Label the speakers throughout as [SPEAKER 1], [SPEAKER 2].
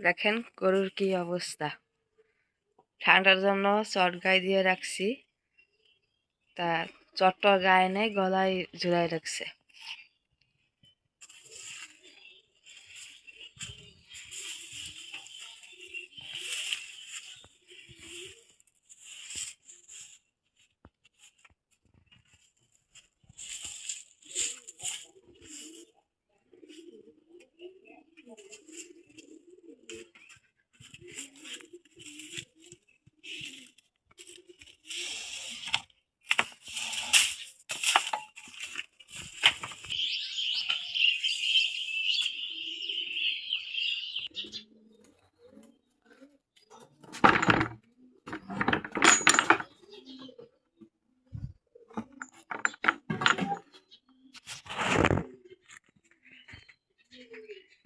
[SPEAKER 1] দেখেন গরুর কি অবস্থা। ঠান্ডার জন্য চট গায়ে দিয়ে রাখছি। তা চট্ট গায়ে নেই, গলায় ঝুলাই রাখছে।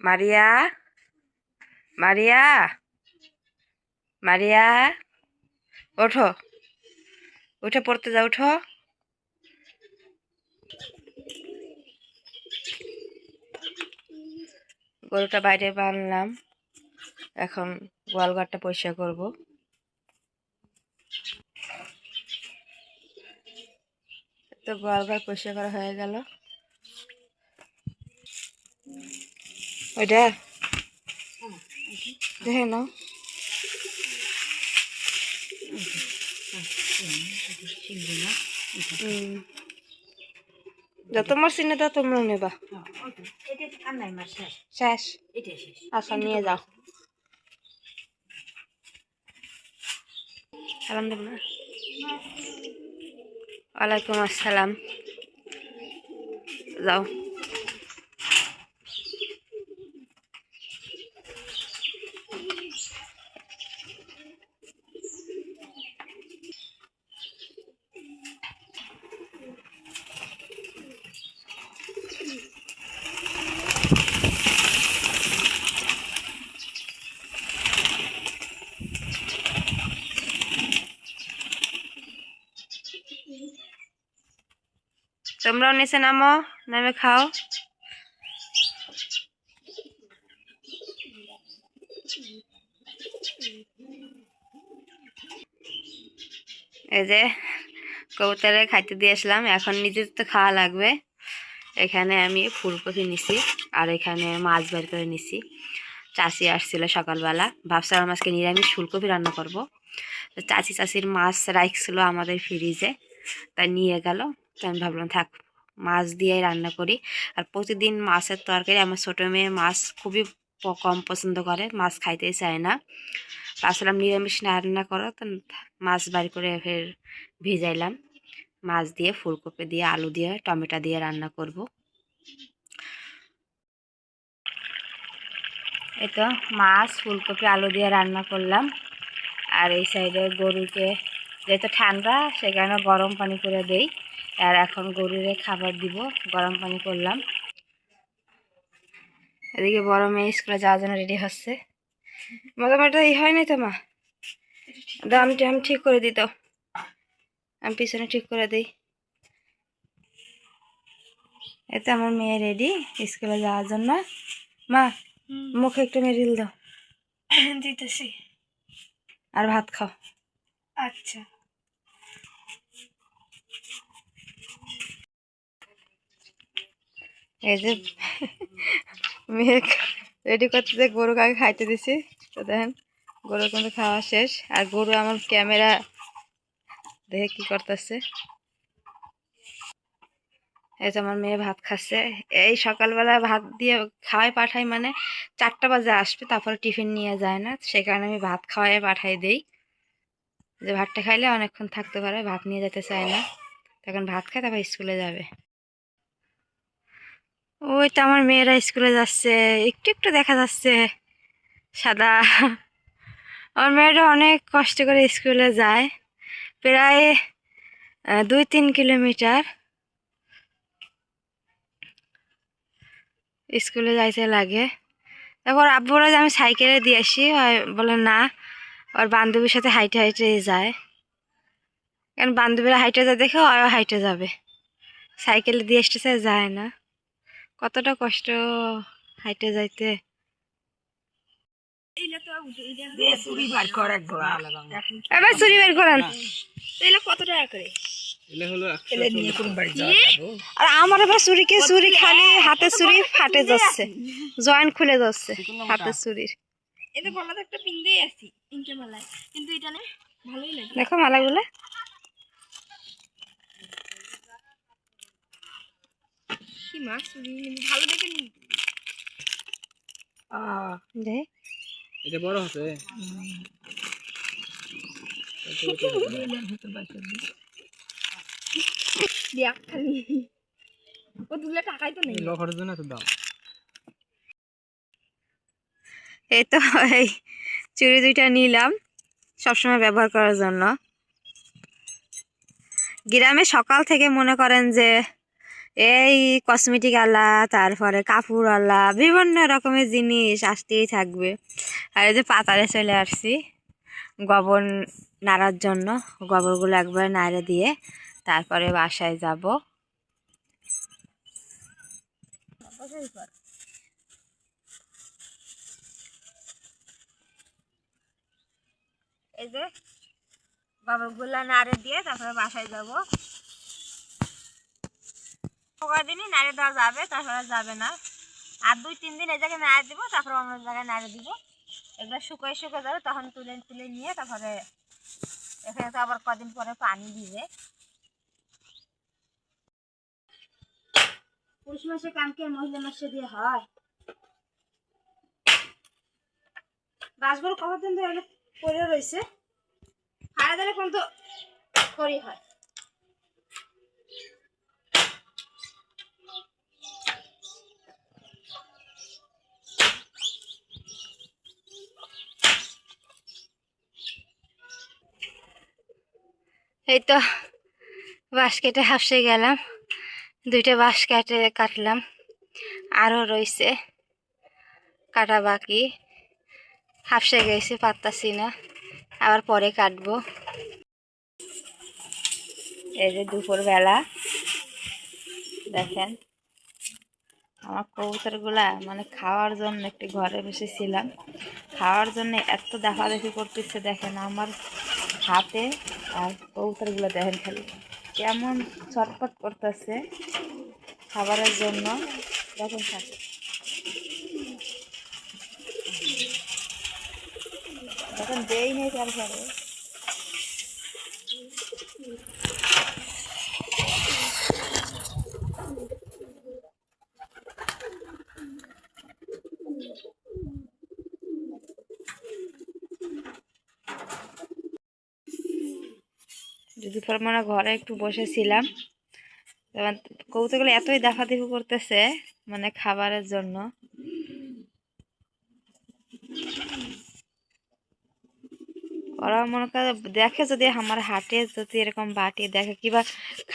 [SPEAKER 1] মারিয়া মারিয়া মারিয়া ওঠো। উঠে পড়তে যাও, উঠো। গরুটা বাইরে বানলাম। এখন গোয়ালঘরটা পরিষ্কার করব। তো গোয়ালঘর পরিষ্কার করা হয়ে গেল। ওইটা দেখে নাও। যত চিনে দাও তোমরা নেবা
[SPEAKER 2] শেষ
[SPEAKER 1] আচ্ছা নিয়ে যাও না ওয়ালাইকুম আসসালাম যাও তোমরাও নিচে নামো নামে খাও এই যে কবুতরে খাইতে দিয়ে আসলাম। এখন নিজের তো খাওয়া লাগবে। এখানে আমি ফুলকপি নিছি আর এখানে মাছ বের করে নিছি। চাষি আসছিল সকালবেলা। ভাবছিলাম আজকে নিরামিষ ফুলকপি রান্না করব। তো চাচি চাষির মাছ রাখছিল আমাদের ফ্রিজে তাই নিয়ে গেল। তো আমি ভাবলাম, থাক, মাছ দিয়েই রান্না করি। আর প্রতিদিন মাছের তরকারি, আমার ছোটো মেয়ে মাছ খুবই কম পছন্দ করে, মাছ খাইতেই চায় না। ভাবছিলাম নিরামিষ রান্না করো তো মাছ বার করে ফের ভিজাইলাম। মাছ দিয়ে, ফুলকপি দিয়ে, আলু দিয়ে, টমেটো দিয়ে রান্না করব। তো মাছ, ফুলকপি, আলু দিয়ে রান্না করলাম। আর এই সাইডে গরুকে যেহেতু ঠান্ডা সে কারণে গরম পানি করে দেই। আর এখন গরুরে খাবার দিব, গরম পানি করলাম। এদিকে বড় মেয়ে স্কুলে যাওয়ার জন্য রেডি হচ্ছে। মোটামুটি ই হয় নাই তো মা? দাম আমি ঠিক করে দিই তো আমি পিছনে ঠিক করে দিই। এতে আমার মেয়ে রেডি স্কুলে যাওয়ার জন্য। মা মুখে একটু মেরিল দাও।
[SPEAKER 2] দিতেছি।
[SPEAKER 1] আর ভাত খাও।
[SPEAKER 2] আচ্ছা।
[SPEAKER 1] এই যে মেয়ে রেডি করতে যে গরু আগে খাইতে দিছি। তো দেখেন গরু কিন্তু খাওয়া শেষ। আর গরু আমার ক্যামেরা দেখে কি করতেছে? এই যে আমার মেয়ে ভাত খাচ্ছে। এই সকালবেলা ভাত দিয়ে খাওয়াই পাঠাই মানে চারটা বাজে আসবে, তারপরে টিফিন নিয়ে যায় না। সেই কারণে আমি ভাত খাওয়াই পাঠাই দিই। যে ভাতটা খাইলে অনেকক্ষণ থাকতে পারে, ভাত নিয়ে যেতে চায় না। তখন ভাত খায়, তারপর স্কুলে যাবে। ওই তো আমার মেয়েরা স্কুলে যাচ্ছে। একটু একটু দেখা যাচ্ছে। সাদা। আমার মেয়েরা অনেক কষ্ট করে স্কুলে যায়। প্রায় দুই তিন কিলোমিটার স্কুলে যাইতে লাগে। তারপর আব্বু বলে যে আমি সাইকেলে দিয়ে আসি। বলে না, ওর বান্ধবীর সাথে হাইটে হাইটে যায়। কারণ বান্ধবীরা হাইটে যায় দেখে ওরা হাইটে যাবে। সাইকেলে দিয়ে আসতেছে, যায় না। কতটা কষ্ট হাইটে যাইতে।
[SPEAKER 2] এইটা
[SPEAKER 3] চুরি বার কর একবার।
[SPEAKER 1] এবার চুরি বের করেন
[SPEAKER 2] এইটা কত টাকা করে?
[SPEAKER 3] এলে নিয়ে কোন বাড়ি যাওয়া যাব?
[SPEAKER 1] আর আমার আবার চুরিকে চুরি খালি হাতে চুরি ফাটে যাচ্ছে। জয়েন্ট খুলে যাচ্ছে হাতের চুরির।
[SPEAKER 2] এটা গলাতে একটা পিন দিয়ে আসি মালায়। কিন্তু এটা না ভালোই লাগে।
[SPEAKER 1] দেখো মালাগুলো।
[SPEAKER 2] কি মাছ ভালো দেখে নি
[SPEAKER 1] যে
[SPEAKER 4] এটা বড় দাম।
[SPEAKER 1] এই তো এই চুড়ি দুইটা নিলাম সবসময় ব্যবহার করার জন্য। গ্রামে সকাল থেকে মনে করেন যে এই কসমেটিক আলা, তারপরে কাপড় আলা, বিভিন্ন রকমের জিনিস আসতেই থাকবে। আর এই যে পাতারে চলে আসছি গোবর নাড়ার জন্য। গোবরগুলো একবার নাড়ে দিয়ে তারপরে বাসায় যাব। এই যে গোবরগুলো নাড়ে দিয়ে তারপরে বাসায় যাব। দিনই নাড়ে দেওয়া যাবে, তারপরে যাবে না। আর দুই, তিন দিন এই জায়গায় নাড়ে দিব, তারপরে অন্য জায়গায় নাড়ে দিব। এগুলো শুকিয়ে শুকিয়ে যাবে, তখন তুলে তুলে নিয়ে তারপরে এখানে তো আবার কদিন পরে পানি দিবে। পুরুষ মাসে কামকে মহিলা মাসে দিয়ে হয়। বাসগুলো কতদিন ধরে পড়ে রয়েছে? হারা দিলে কোন তো করি হয়। এই তো বাঁশ কেটে হাসে গেলাম। দুইটা বাঁশ কেটে কাটলাম। আরও রয়েছে কাটা বাকি। হাফসে গেছে, পারতাছি না। আবার পরে কাটবো। এই যে দুপুরবেলা। দেখেন, আমার কবুতরগুলা মানে খাওয়ার জন্য একটি ঘরে বসেছিলাম। খাওয়ার জন্য এত দেখাদেখি করতেছে, দেখেন আমার হাতে আর কবুতরগুলো দেখেন খালি। কেমন ছটপট করতেছে খাবারের জন্য। দেখেন থাকে এখন দেই নেই তারপরে দুপুর মানে ঘরে একটু বসেছিলাম। কৌতুকগুলো এতই দেখাদেখি করতেছে মানে খাবারের জন্য। ওরা মনে করে দেখে যদি আমার হাটে যদি এরকম বাটি দেখে, কিবা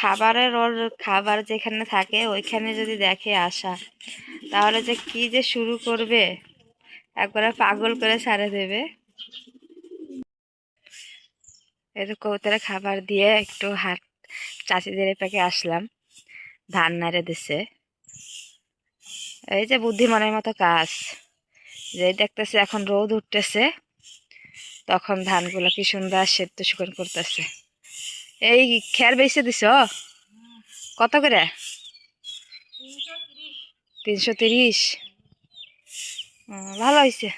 [SPEAKER 1] খাবারের ওর খাবার যেখানে থাকে, ওইখানে যদি দেখে আসা, তাহলে যে কি যে শুরু করবে, একবারে পাগল করে সারে দেবে। এই তো কৌতরে খাবার দিয়ে একটু হাট, চাষিদের পাকে আসলাম। ধান নাড়ে দিছে। এই যে বুদ্ধিমানের মতো কাজ। যে দেখতেছে এখন রোদ উঠতেছে, তখন ধানগুলো কি সুন্দর সেদ্ধ শুকন করতেছে। এই খের বেছে দিছ? কত করে? তিনশো তিরিশ। ভালো হয়েছে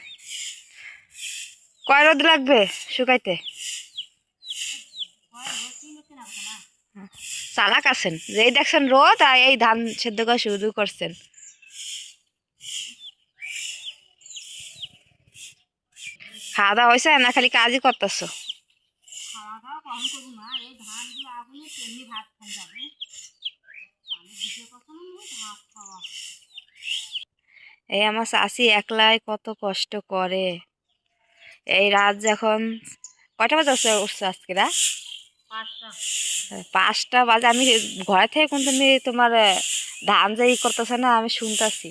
[SPEAKER 1] কয় রোদ লাগবে শুকাইতে? চালাক আছেন। যেই দেখছেন রোদ আর এই ধান সেদ্ধ করা শুরু করছেন। খাওয়া দাওয়া হয়েছে না খালি কাজই করতেছো? এই আমার চাষি একলাই কত কষ্ট করে। এই রাত যখন কয়টা বাজে উঠছে আজকে রাত? পাঁচটা। বাজে। আমি ঘরে থেকে কিন্তু তুমি তোমার ধান যে ই করতেছে না, আমি শুনতেছি।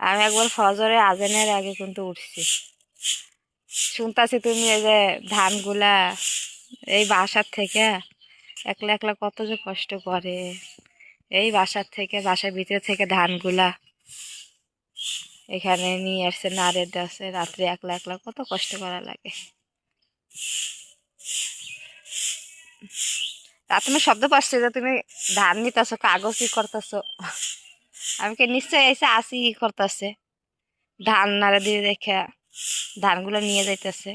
[SPEAKER 1] আমি একবার ফজরে আজানের আগে কিন্তু উঠছি। শুনতাছি তুমি এই যে ধানগুলা এই বাসার থেকে একলা একলা কত যে কষ্ট করে। এই বাসার থেকে, বাসার ভিতরে থেকে ধানগুলা এখানে নিয়ে আসছে নাড়ের আছে রাত্রে একলা একলা কত কষ্ট করা লাগে। রাত তুমি শব্দ পাচ্ছ যে তুমি ধান নিতেছো, কাগজ কি করতেছো। আমি কে নিশ্চয়ই এসে আসি ই করতেছে। ধান নাড়া দিয়ে দেখে ধানগুলো নিয়ে যাইতেছে।